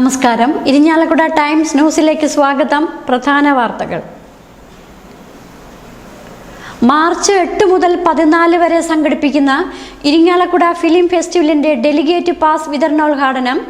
നമസ്കാരം. ഇരിഞ്ഞാലക്കുട ടൈംസ് ന്യൂസിലേക്ക് സ്വാഗതം. പ്രധാന വാർത്തകൾ. മാർച്ച് എട്ട് മുതൽ പതിനാല് വരെ സംഘടിപ്പിക്കുന്ന ഇരിങ്ങാലക്കുട ഫിലിം ഫെസ്റ്റിവലിന്റെ ഡെലിഗേറ്റ് പാസ് വിതരണോദ്ഘാടനം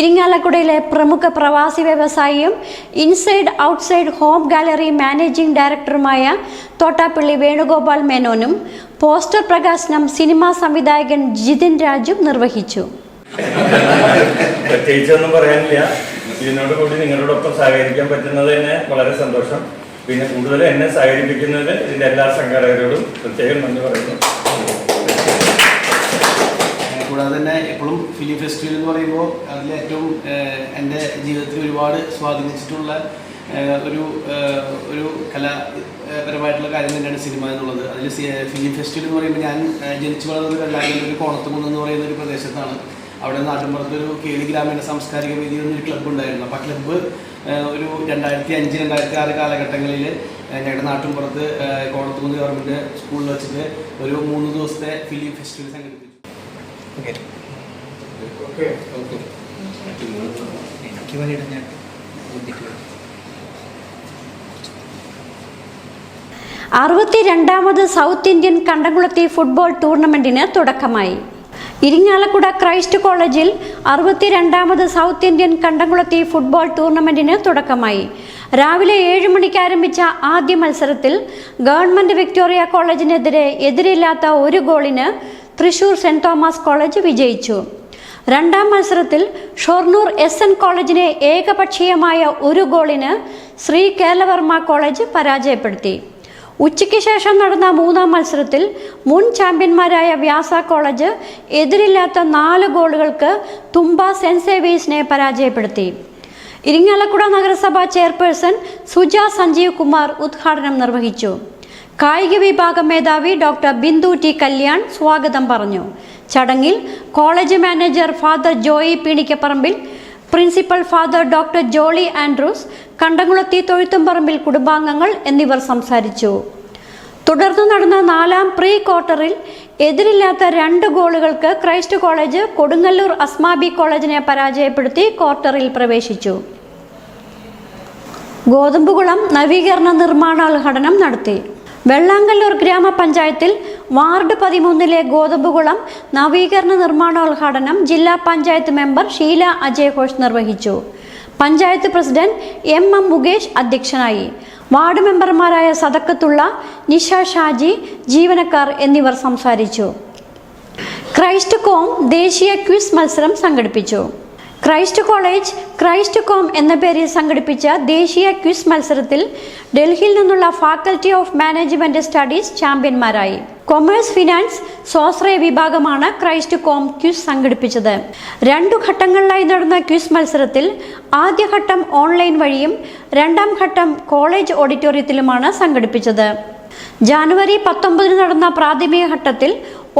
ഇരിങ്ങാലക്കുടയിലെ പ്രമുഖ പ്രവാസി വ്യവസായിയും inside outside home gallery managing ഡയറക്ടറുമായ തോട്ടാപ്പള്ളി വേണുഗോപാൽ മേനോനും പോസ്റ്റർ പ്രകാശനം സിനിമാ സംവിധായകൻ ജിതിൻ രാജും നിർവഹിച്ചു. പ്രത്യേകിച്ചൊന്നും പറയാനില്ല. ഇതിനോട് കൂടി നിങ്ങളോടൊപ്പം സഹകരിക്കാൻ പറ്റുന്നത് തന്നെ വളരെ സന്തോഷം. പിന്നെ കൂടുതൽ എന്നെ സഹകരിപ്പിക്കുന്നത് ഇതിന്റെ എല്ലാ സംഘാടകരോടും പ്രത്യേകം നന്ദി പറയുന്നു. കൂടാതെ തന്നെ എപ്പോഴും ഫിലിം ഫെസ്റ്റിവൽ എന്ന് പറയുമ്പോൾ അതിൽ ഏറ്റവും എന്റെ ജീവിതത്തിൽ ഒരുപാട് സ്വാധീനിച്ചിട്ടുള്ള ഒരു ഒരു കലാപരമായിട്ടുള്ള കാര്യം തന്നെയാണ് സിനിമ എന്നുള്ളത്. അതിൽ ഫിലിം ഫെസ്റ്റിവൽ എന്ന് പറയുമ്പോൾ ഞാൻ ജനിച്ചു വളർന്നത് കല്ലാരിൽ ഒരു എന്ന് പറയുന്ന ഒരു പ്രദേശത്താണ്. അവിടെ നാട്ടിൻപുറത്ത് ഒരു കേളി ഗ്രാമീണ സാംസ്കാരിക വേദി എന്നൊരു ക്ലബ്ബ് ഉണ്ടായിരുന്നു. അപ്പോൾ ആ ക്ലബ്ബ് ഒരു രണ്ടായിരത്തി അഞ്ച് രണ്ടായിരത്തി ആറ് കാലഘട്ടങ്ങളിൽ ഞങ്ങളുടെ നാട്ടിൻപുറത്ത് ഏഹ് കോണത്തുകുന്ന് ഗവൺമെന്റ് സ്കൂളിൽ വെച്ചിട്ട് ഒരു മൂന്ന് ദിവസത്തെ ഫിലിം ഫെസ്റ്റിവൽ സംഘടിപ്പിച്ചു. എനിക്ക് വേണ്ടിയിട്ട് ഞാൻ ബുദ്ധിക്ക് അറുപത്തി രണ്ടാമത് സൗത്ത് ഇന്ത്യൻ കണ്ടംകുളത്തി ഫുട്ബോൾ ടൂർണമെന്റിന് തുടക്കമായി. ഇരിങ്ങാലക്കുട ക്രൈസ്റ്റ് കോളേജിൽ അറുപത്തി രണ്ടാമത് സൗത്ത് ഇന്ത്യൻ കണ്ടംകുളത്തി ഫുട്ബോൾ ടൂർണമെന്റിന് തുടക്കമായി. രാവിലെ ഏഴ് മണിക്ക് ആരംഭിച്ച ആദ്യ മത്സരത്തിൽ ഗവൺമെന്റ് വിക്ടോറിയ കോളേജിനെതിരെ എതിരില്ലാത്ത ഒരു ഗോളിന് തൃശൂർ സെന്റ് തോമസ് കോളേജ് വിജയിച്ചു. രണ്ടാം മത്സരത്തിൽ ഷൊർണൂർ എസ് എൻ കോളേജിനെ ഏകപക്ഷീയമായ ഒരു ഗോളിന് ശ്രീ കേരളവർമ്മ കോളേജ് പരാജയപ്പെടുത്തി. ഉച്ചയ്ക്ക് ശേഷം നടന്ന മൂന്നാം മത്സരത്തിൽ മുൻ ചാമ്പ്യന്മാരായ വ്യാസ കോളേജ് എതിരില്ലാത്ത നാല് ഗോളുകൾക്ക് തുമ്പ സേവീസിനെ പരാജയപ്പെടുത്തി. ഇരിങ്ങാലക്കുട നഗരസഭ ചെയർപേഴ്സൺ സുജ സഞ്ജീവ് കുമാർ ഉദ്ഘാടനം നിർവഹിച്ചു. കായിക വിഭാഗം മേധാവി ഡോക്ടർ ബിന്ദു ടി കല്യാൺ സ്വാഗതം പറഞ്ഞു. ചടങ്ങിൽ college manager father Joy Peenikkaparambil principal father doctor Jolly Andrews Kandamkulathy Thozhuthumparambil കുടുംബാംഗങ്ങൾ എന്നിവർ സംസാരിച്ചു. തുടർന്ന് നടന്ന നാലാം പ്രീ ക്വാർട്ടറിൽ എതിരില്ലാത്ത രണ്ട് ഗോളുകൾക്ക് ക്രൈസ്റ്റ് കോളേജ് കൊടുങ്ങല്ലൂർ അസ്മാബി കോളേജിനെ പരാജയപ്പെടുത്തി ക്വാർട്ടറിൽ പ്രവേശിച്ചു. ഗോതമ്പുകുളം നവീകരണ നിർമ്മാണോദ്ഘാടനം നടത്തി. വെള്ളാങ്കല്ലൂർ ഗ്രാമപഞ്ചായത്തിൽ വാർഡ് പതിമൂന്നിലെ ഗോതമ്പുകുളം നവീകരണ നിർമ്മാണോദ്ഘാടനം ജില്ലാ പഞ്ചായത്ത് മെമ്പർ ഷീല അജയ് ഘോഷ് നിർവഹിച്ചു. Panchayat president M M Mukesh അധ്യക്ഷനായി. വാർഡ് മെമ്പർമാരായ സദക്കത്തുള്ള നിഷ ഷാജി ജീവനക്കാർ എന്നിവർ സംസാരിച്ചു. ക്രൈസ്റ്റ് കോം ദേശീയ ക്വിസ് മത്സരം സംഘടിപ്പിച്ചു. ക്രൈസ്റ്റ് കോളേജ് ക്രൈസ്റ്റ് കോം എന്ന പേരിൽ സംഘടിപ്പിച്ച ദേശീയ ക്വിസ് മത്സരത്തിൽ ഡൽഹിയിൽ നിന്നുള്ള ഫാക്കൽറ്റി ഓഫ് മാനേജ്മെന്റ് സ്റ്റഡീസ് ചാമ്പ്യന്മാരായി. കൊമേഴ്സ് ഫിനാൻസ് സ്വാശ്രയ വിഭാഗമാണ് ക്രൈസ്റ്റ് കോം ക്വിസ് സംഘടിപ്പിച്ചത്. രണ്ടു ഘട്ടങ്ങളിലായി നടന്ന ക്വിസ് മത്സരത്തിൽ ആദ്യഘട്ടം ഓൺലൈൻ വഴിയും രണ്ടാം ഘട്ടം കോളേജ് ഓഡിറ്റോറിയത്തിലുമാണ് സംഘടിപ്പിച്ചത്. ജാനുവരി പത്തൊമ്പതിന് നടന്ന പ്രാഥമിക ഘട്ടത്തിൽ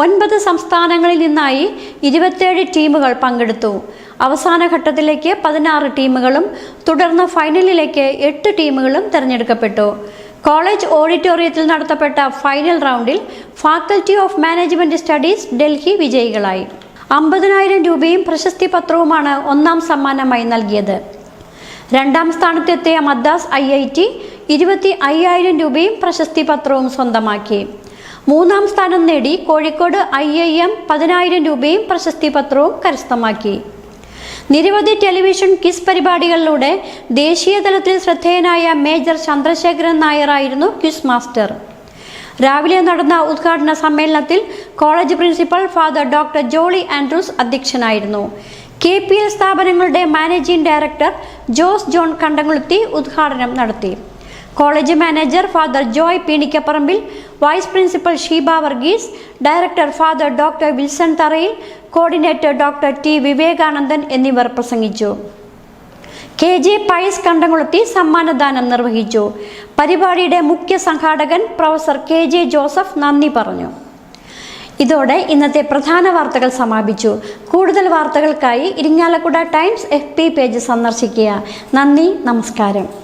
ഒൻപത് സംസ്ഥാനങ്ങളിൽ നിന്നായി ഇരുപത്തേഴ് ടീമുകൾ പങ്കെടുത്തു. അവസാന ഘട്ടത്തിലേക്ക് പതിനാറ് ടീമുകളും തുടർന്ന് ഫൈനലിലേക്ക് എട്ട് ടീമുകളും തിരഞ്ഞെടുക്കപ്പെട്ടു. കോളേജ് ഓഡിറ്റോറിയത്തിൽ നടത്തപ്പെട്ട ഫൈനൽ റൗണ്ടിൽ faculty of management studies Delhi വിജയികളായി. അമ്പതിനായിരം രൂപയും പ്രശസ്തി പത്രവുമാണ് ഒന്നാം സമ്മാനമായി നൽകിയത്. രണ്ടാം സ്ഥാനത്തെത്തിയ മദ്രാസ് ഐ ഐ ടി ഇരുപത്തി അയ്യായിരം രൂപയും പ്രശസ്തി പത്രവും സ്വന്തമാക്കി. മൂന്നാം സ്ഥാനം നേടി കോഴിക്കോട് ഐ ഐ എം പതിനായിരം രൂപയും പ്രശസ്തി പത്രവും കരസ്ഥമാക്കി. നിരവധി ടെലിവിഷൻ കിസ് പരിപാടികളിലൂടെ ദേശീയ തലത്തിൽ ശ്രദ്ധേയനായ മേജർ ചന്ദ്രശേഖരൻ നായറായിരുന്നു ക്വിസ് മാസ്റ്റർ. രാവിലെ നടന്ന ഉദ്ഘാടന സമ്മേളനത്തിൽ college principal father doctor Jolly Andrews അധ്യക്ഷനായിരുന്നു. കെ പി എൽ സ്ഥാപനങ്ങളുടെ managing director Jose John Kandamkulathy ഉദ്ഘാടനം നടത്തി. College manager father Joy Peenikkaparambil vice principal Sheeba Varghese director father doctor Wilson Tharayil coordinator doctor T Vivekanandan എന്നിവർ പ്രസംഗിച്ചു. K J Pius കണ്ടംകുളത്തി സമ്മാനദാനം നിർവഹിച്ചു. പരിപാടിയുടെ മുഖ്യ സംഘാടകൻ പ്രൊഫസർ കെ ജെ ജോസഫ് നന്ദി പറഞ്ഞു. ഇതോടെ ഇന്നത്തെ പ്രധാന വാർത്തകൾ സമാപിച്ചു. കൂടുതൽ വാർത്തകൾക്കായി ഇരിങ്ങാലക്കുട ടൈംസ് എഫ് പേജ് സന്ദർശിക്കുക. നന്ദി നമസ്കാരം.